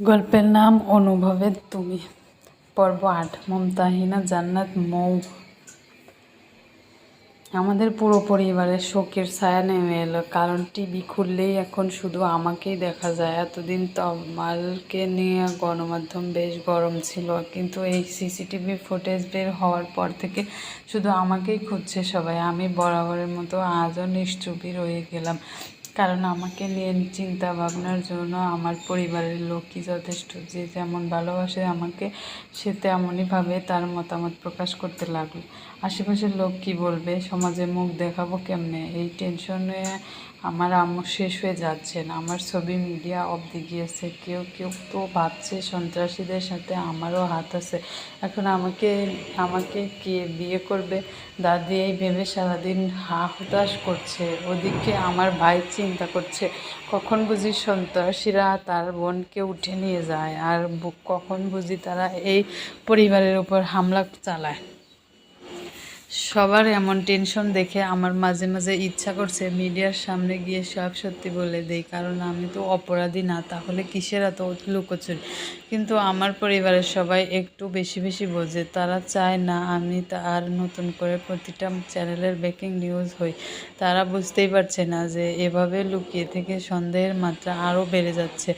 গল্পের নাম অনুভবের তুমি। পর্ব আট, মমতাহিনা জান্নাত মৌ। আমাদের পুরো পরিবারের শোকের ছায়া নেমে এলো, কারণ টিভি খুললেই এখন শুধু আমাকেই দেখা যায়। এতদিন তমালকে নিয়ে গণমাধ্যম বেশ গরম ছিল, কিন্তু এই সিসিটিভি ফুটেজ বের হওয়ার পর থেকে শুধু আমাকেই খুঁজছে সবাই। আমি বরাবরের মতো আজও নিশ্চুপই রয়ে গেলাম। কারণ আমাকে নিয়ে চিন্তা ভাবনার জন্য আমার পরিবারের লোকই যথেষ্ট? যে যেমন ভালোবাসে আমাকে, সে তেমনইভাবে তার মতামত প্রকাশ করতে লাগল। আশেপাশের লোক কি বলবে? সমাজে মুখ দেখাবো কেমনে? এই টেনশনে আমার আম্মু শেষ হয়ে যাচ্ছেন আমার ছবি মিডিয়া অবধি গিয়েছে। কেউ কেউ তো ভাবছে সন্ত্রাসীদের সাথে আমারও হাত আছে। এখন আমাকে আমাকে কে বিয়ে করবে? দাদি এই ভেবে সারাদিন হা হতাশ করছে। ওদিকে আমার ভাই চিন্তা করছে, কখন বুঝি সন্ত্রাসীরা তার বোনকে উঠে নিয়ে যায়? আর কখন বুঝি তারা এই পরিবারের উপর হামলা চালায়? সবার এমন টেনশন দেখে আমার মাঝে মাঝে ইচ্ছা করছে মিডিয়ার সামনে গিয়ে সব সত্যি বলে দেই। কারণ আমি তো অপরাধী না, তাহলে কিসের এত লুকোচুরি? কিন্তু আমার পরিবারের সবাই একটু বেশি বেশি বোঝে, তারা চায় না আমি তা আর নতুন করে প্রতিটা চ্যানেলের ব্রেকিং নিউজ হই। তারা বুঝতেই পারছে না যে এভাবে লুকিয়ে থেকে সন্দেহের মাত্রা আরও বেড়ে যাচ্ছে।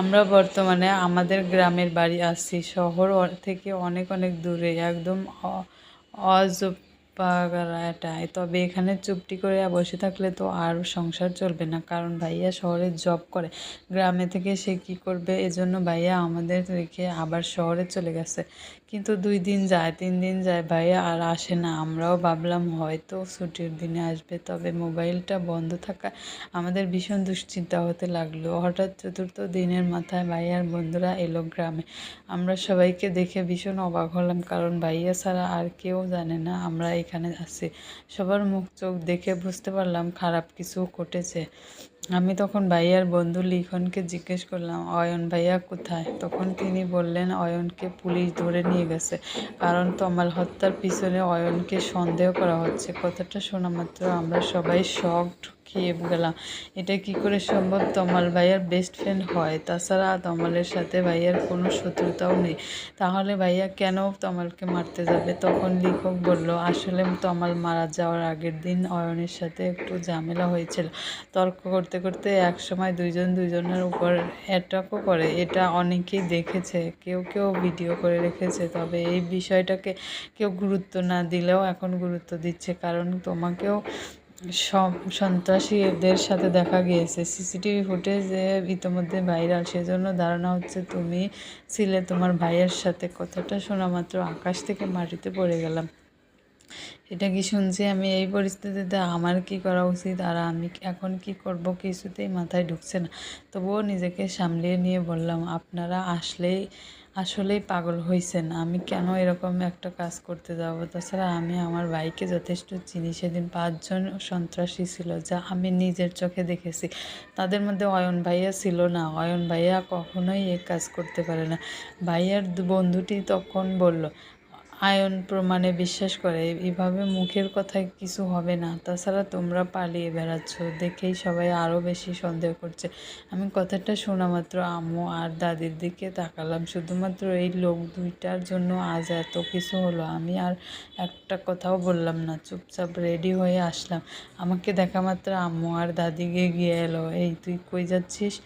আমরা বর্তমানে আমাদের গ্রামের বাড়ি আসছি, শহর থেকে অনেক অনেক দূরে, একদম অজ পাগারাটায় তবে এখানে চুপটি করে বসে থাকলে তো আর সংসার চলবে না। কারণ ভাইয়া শহরে জব করে। গ্রামে থেকে সে কি করবে? এজন্য ভাইয়া আমাদের রেখে আবার শহরে চলে গেছে। কিন্তু দুই দিন যায়, তিন দিন যায় ভাইয়া আর আসে না। আমরাও ভাবলাম হয়তো ছুটির দিনে আসবে, তবে মোবাইলটা বন্ধ থাকা আমাদের ভীষণ দুশ্চিন্তা হতে লাগল। হঠাৎ চতুর্থ দিনের মাথায় ভাইয়ার বন্ধুরা এলো গ্রামে। আমরা সবাইকে দেখে ভীষণ অবাক হলাম, কারণ ভাইয়া ছাড়া আর কেউ জানে না আমরা এখানে আছি। সবার মুখ চোখ দেখে বুঝতে পারলাম খারাপ কিছু ঘটেছে। আমি তখন ভাইয়ার বন্ধু লিখনকে জিজ্ঞেস করলাম, অয়ন ভাইয়া কোথায়? তখন তিনি বললেন, অয়নকে পুলিশ ধরে নিয়ে গেছে। কারণ তমাল হত্যার পিছনে অয়নকে সন্দেহ করা হচ্ছে। কথাটা শোনা মাত্র আমরা সবাই শকড খেয়ে গেলাম এটা কি করে সম্ভব? তমাল ভাইয়ার বেস্ট ফ্রেন্ড হয়। তাছাড়া তমালের সাথে ভাইয়ার কোনো শত্রুতাও নেই। তাহলে ভাইয়া কেন তমালকে মারতে যাবে? তখন লেখক বলল, আসলে তমাল মারা যাওয়ার আগের দিন অয়নের সাথে একটু ঝামেলা হয়েছিল। তর্ক করতে করতে এক সময় দুইজন দুইজনের উপর অ্যাটাকও করে। এটা অনেকেই দেখেছে। কেউ কেউ ভিডিও করে রেখেছে। তবে এই বিষয়টাকে কেউ গুরুত্ব না দিলেও এখন গুরুত্ব দিচ্ছে। কারণ তোমাকেও সন্ত্রাসীদের সাথে দেখা গিয়েছে। সিসিটিভি ফুটেজে ইতোমধ্যে ভাইরাল। সেজন্য ধারণা হচ্ছে তুমি ছিলে তোমার ভাইয়ের সাথে। কথাটা শোনা মাত্র আকাশ থেকে মাটিতে পড়ে গেলাম। এটা কি শুনছি আমি এই পরিস্থিতিতে? আমার কি করা উচিত? আর আমি এখন কি করব? কিছুতেই মাথায় ঢুকছে না। তবুও নিজেকে সামলিয়ে নিয়ে বললাম, আপনারা আসলেই আসলেই পাগল হয়েছেন আমি কেন এরকম একটা কাজ করতে যাব? তাছাড়া আমি আমার ভাইকে যথেষ্ট চিনি। সেদিন পাঁচজন সন্ত্রাসী ছিল যা আমি নিজের চোখে দেখেছি। তাদের মধ্যে অয়ন ভাইয়া ছিল না। অয়ন ভাইয়া কখনোই এ কাজ করতে পারে না। ভাইয়ার বন্ধুটি তখন বলল আয়ন প্রমাণে বিশ্বাস করে, এভাবে মুখের কথায় কিছু হবে না। তাছাড়া তোমরা পালিয়ে বেড়াচ্ছ, দেখেই সবাই আরও বেশি সন্দেহ করছে। আমি কথাটা শোনা মাত্র আম্মু আর দাদির দিকে তাকালাম। শুধুমাত্র এই লোক দুইটার জন্য আজ এত কিছু হলো। আমি আর একটা কথাও বললাম না, চুপচাপ রেডি হয়ে আসলাম। আমাকে দেখা মাত্র আম্মু আর দাদিকে গিয়ে এলো। এই, তুই কই যাচ্ছিস?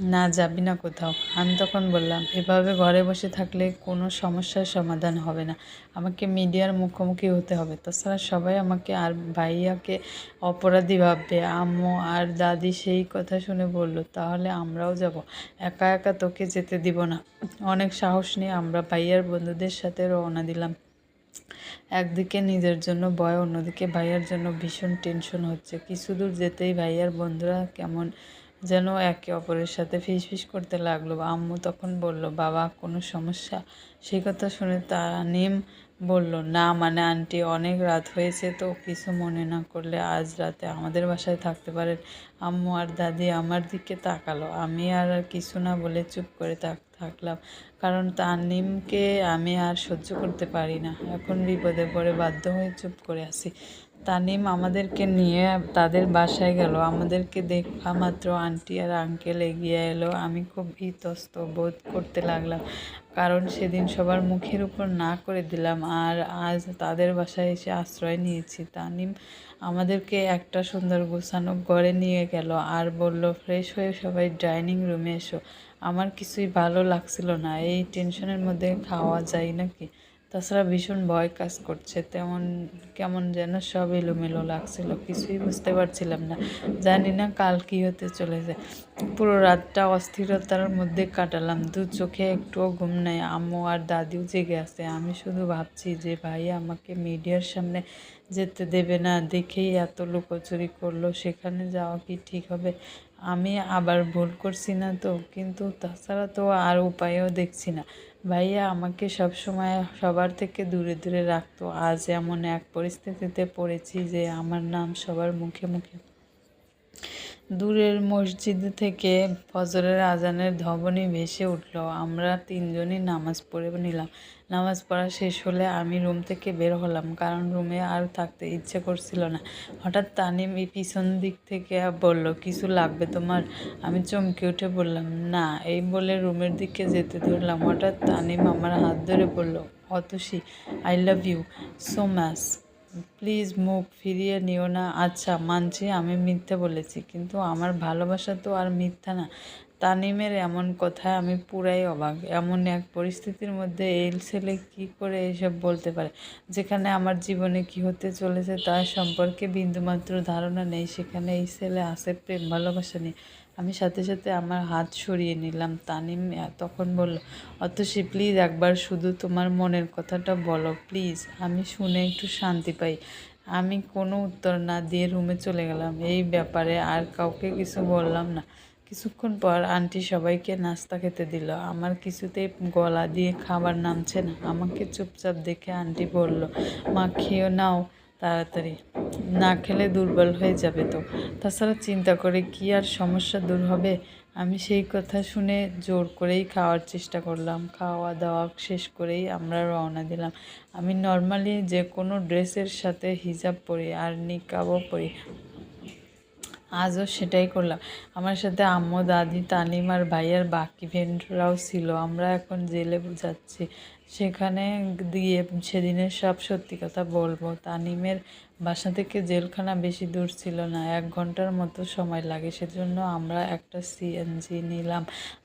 না যাবি না কোথাও। আমি তখন বললাম, এভাবে ঘরে বসে থাকলে কোনো সমস্যার সমাধান হবে না। আমাকে মিডিয়ার মুখোমুখি হতে হবে। তাছাড়া সবাই আমাকে আর ভাইয়াকে অপরাধী ভাববে। আম্মু আর দাদি সেই কথা শুনে বলল, তাহলে আমরাও যাব। একা একা তোকে যেতে দিব না। অনেক সাহস নিয়ে আমরা ভাইয়ার বন্ধুদের সাথে রওনা দিলাম। একদিকে নিজের জন্য ভয়, অন্যদিকে ভাইয়ার জন্য ভীষণ টেনশন হচ্ছে। কিছু দূর যেতেই ভাইয়ার বন্ধুরা কেমন যেন একে অপরের সাথে ফিস ফিস করতে লাগল। আম্মু তখন বলল, বাবা, কোনো সমস্যা? সেই কথা শুনে নিম বলল, না মানে আন্টি, অনেক রাত হয়েছে তো কিছু মনে না করলে আজ রাতে আমাদের বাসায় থাকতে পারেন। আম্মু আর দাদি আমার দিকে তাকালো। আমি আর কিছু না বলে চুপ করে থাকলাম। কারণ তানিমকে আমি আর সহ্য করতে পারি না। এখন বিপদে পড়ে বাধ্য হয়ে চুপ করে আসি তানিম আমাদেরকে নিয়ে তাদের বাসায় গেল। আমাদেরকে দেখা মাত্র আন্টি আর আঙ্কেল এগিয়ে এলো। আমি খুব ইতস্ত বোধ করতে লাগলাম, কারণ সেদিন সবার মুখের উপর না করে দিলাম আর আজ তাদের বাসায় এসে আশ্রয় নিয়েছি। তানিম আমাদেরকে একটা সুন্দর গোছানো ঘরে নিয়ে গেল আর বলল, ফ্রেশ হয়ে সবাই ডাইনিং রুমে এসো। আমার কিছুই ভালো লাগছিল না। এই টেনশনের মধ্যে খাওয়া যায় নাকি? তাছাড়া ভীষণ ভয় কাজ করছে। তেমন কেমন যেন সব এলোমেলো লাগছিল, কিছুই বুঝতে পারছিলাম না। জানি না কাল কী হতে চলেছে। পুরো রাতটা অস্থিরতার মধ্যে কাটালাম। দু চোখে একটুও ঘুম নেই। আম্মু আর দাদিও জেগে আছে। আমি শুধু ভাবছি যে ভাই আমাকে মিডিয়ার সামনে যেতে দেবে না, দেখেই এত লুকোচুরি করল, সেখানে যাওয়া কি ঠিক হবে? আমি আবার ভুল করছি না তো? কিন্তু তাছাড়া তো আর উপায়ও দেখছি না। ভাইয়া, আমাকে সব সময় সবার থেকে দূরে দূরে রাখতো। আজ এমন এক পরিস্থিতিতে পড়েছি যে আমার নাম সবার মুখে মুখে দূরের মসজিদ থেকে ফজরের আজানের ধবনি ভেসে উঠল। আমরা তিনজনই নামাজ পড়ে নিলাম। নামাজ পড়া শেষ হলে আমি রুম থেকে বের হলাম, কারণ রুমে আর থাকতে ইচ্ছে করছিল না। হঠাৎ তানিম পিছন দিক থেকে বলল, কিছু লাগবে তোমার? আমি চমকে উঠে বললাম, না। এই বলে রুমের দিকে যেতে ধরলাম। হঠাৎ তানিম আমার হাত ধরে বলল, Atasi, I love you so much please মুখ ফিরিয়ে নিও না। আচ্ছা মানছি, আমি মিথ্যে বলেছি, কিন্তু আমার ভালোবাসা তো আর মিথ্যা না। তানিমের এমন কথায় আমি পুরাই অবাক। এমন এক পরিস্থিতির মধ্যে এই ছেলে কী করে এসব বলতে পারে? যেখানে আমার জীবনে কি হতে চলেছে তার সম্পর্কে বিন্দুমাত্র ধারণা নেই। সেখানে এই ছেলে আসে প্রেম, ভালোবাসা নেই আমি সাথে সাথে আমার হাত সরিয়ে নিলাম। তানিম তখন বলল, অতসী প্লিজ একবার শুধু তোমার মনের কথাটা বলো প্লিজ আমি শুনে একটু শান্তি পাই। আমি কোনো উত্তর না দিয়ে রুমে চলে গেলাম। এই ব্যাপারে আর কাউকে কিছু বললাম না। কিছুক্ষণ পর আন্টি সবাইকে নাস্তা খেতে দিল। আমার কিছুতেই গলা দিয়ে খাবার নামছে না। আমাকে চুপচাপ দেখে আন্টি বলল, মা খেয়েও নাও। তাড়াতাড়ি। না খেলে দুর্বল হয়ে যাবে তো। তাছাড়া চিন্তা করে কি আর সমস্যা দূর হবে? আমি সেই কথা শুনে জোর করেই খাওয়ার চেষ্টা করলাম। খাওয়া দাওয়া শেষ করেই আমরা রওনা দিলাম। আমি নর্মালি যে কোনো ড্রেসের সাথে হিজাব পরি আর নিকাবও পরি। আজও সেটাই করলাম। আমার সাথে আম্মু, দাদি, তানিম আর ভাইয়ার বাকি ফ্রেন্ডরাও ছিল। আমরা এখন জেলে যাচ্ছি। সেখানে দিয়ে সেদিনের সব সত্যি কথা বলব। তানিমের বাসা থেকে জেলখানা বেশি দূর ছিল না, এক ঘণ্টার মতো সময় লাগে, সেজন্য আমরা একটা সিএনজি নিলাম।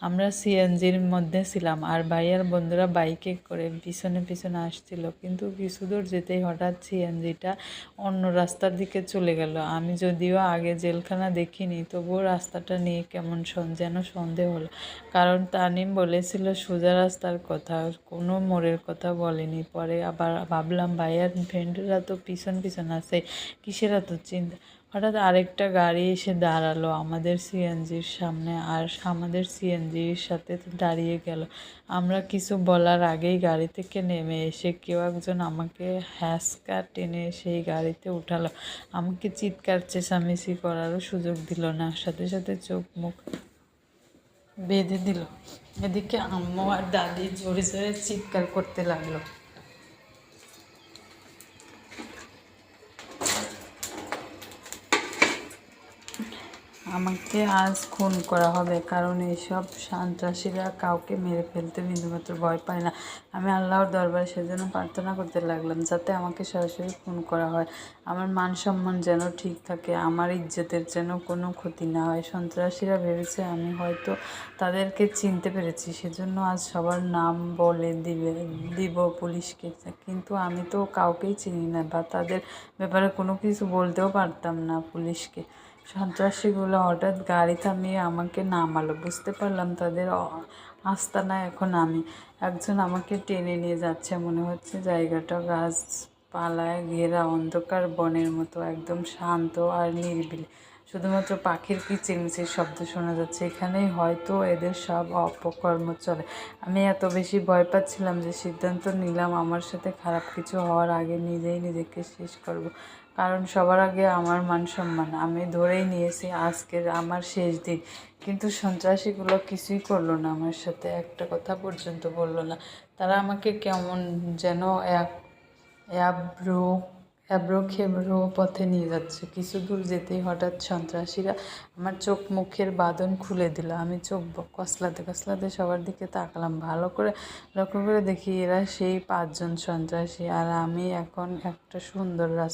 আমরা সিএনজির মধ্যে ছিলাম, আর ভাইয়ার বন্ধুরা বাইকে করে পিছনে পিছনে আসছিল, কিন্তু কিছু দূর যেতেই হঠাৎ সিএনজিটা অন্য রাস্তার দিকে চলে গেল। আমি যদিও আগে জেলখানা দেখিনি, তবুও রাস্তাটা নিয়ে কেমন যেন সন্দেহ হলো। কারণ তানিম বলেছিল, সোজা রাস্তার কথা কোনো মোড়ের কথা বলেনি। পরে আবার ভাবলাম ভাইয়ার ফ্রেন্ডরা তো পিছন পিছন আছে, কিসের এত চিন্তা? হঠাৎ আরেকটা গাড়ি এসে দাঁড়াল আমাদের সিএনজির সামনে আর আমাদের সিএনজির সাথে দাঁড়িয়ে গেল। আমরা কিছু বলার আগেই গাড়ি থেকে নেমে এসে কেউ একজন আমাকে হ্যাসকা টেনে সেই গাড়িতে উঠালো। আমাকে চিৎকার, চেঁচামেচি করারও সুযোগ দিল না। সাথে সাথে চোখ, মুখ বেঁধে দিল। এদিকে আম্মু আর দাদি জোরে জোরে চিৎকার করতে লাগল। আমাকে আজ খুন করা হবে, কারণ এইসব সন্ত্রাসীরা কাউকে মেরে ফেলতে বিন্দুমাত্র ভয় পায় না। আমি আল্লাহর দরবারে সেজন্য প্রার্থনা করতে লাগলাম, যাতে আমাকে সরাসরি খুন করা হয়। আমার মান সম্মান যেন ঠিক থাকে, আমার ইজ্জতের যেন কোনো ক্ষতি না হয়। সন্ত্রাসীরা ভেবেছে আমি হয়তো তাদেরকে চিনতে পেরেছি, সেজন্য আজ সবার নাম বলে দিবে, দিব পুলিশকে। কিন্তু আমি তো কাউকেই চিনি না বা তাদের ব্যাপারে কোনো কিছু বলতেও পারতাম না পুলিশকে। সন্ত্রাসীগুলো হঠাৎ গাড়ি থামিয়ে আমাকে নামালো। বুঝতে পারলাম তাদের আস্তানা এখন আমি। একজন আমাকে টেনে নিয়ে যাচ্ছে। মনে হচ্ছে জায়গাটা গাছপালায় ঘেরা অন্ধকার বনের মতো, একদম শান্ত আর নিরিবিলি। শুধুমাত্র পাখির কিচিরমিচির শব্দ শোনা যাচ্ছে। এখানেই হয়তো এদের সব অপকর্ম চলে। আমি এত বেশি ভয় পাচ্ছিলাম যে সিদ্ধান্ত নিলাম আমার সাথে খারাপ কিছু হওয়ার আগে নিজেই নিজেকে শেষ করব। কারণ সবার আগে আমার মান সম্মান। আমি ধরেই নিয়েছি আজকের আমার শেষ দিন। কিন্তু সন্ত্রাসীগুলো কিছুই করল না আমার সাথে। একটা কথা পর্যন্ত বলল না। তারা আমাকে কেমন যেন এক অ্যাব্রো এবড়ো খেবড়ো পথে নিয়ে যাচ্ছে। কিছু দূর যেতেই হঠাৎ সন্ত্রাসীরা আমার চোখ মুখের বাঁধন খুলে দিল। আমি চোখ কসলাতে কসলাতে সবার দিকে তাকালাম। ভালো করে লক্ষ্য করে দেখি এরা সেই পাঁচজন সন্ত্রাসী। আর আমি এখন একটা সুন্দর রাস্তা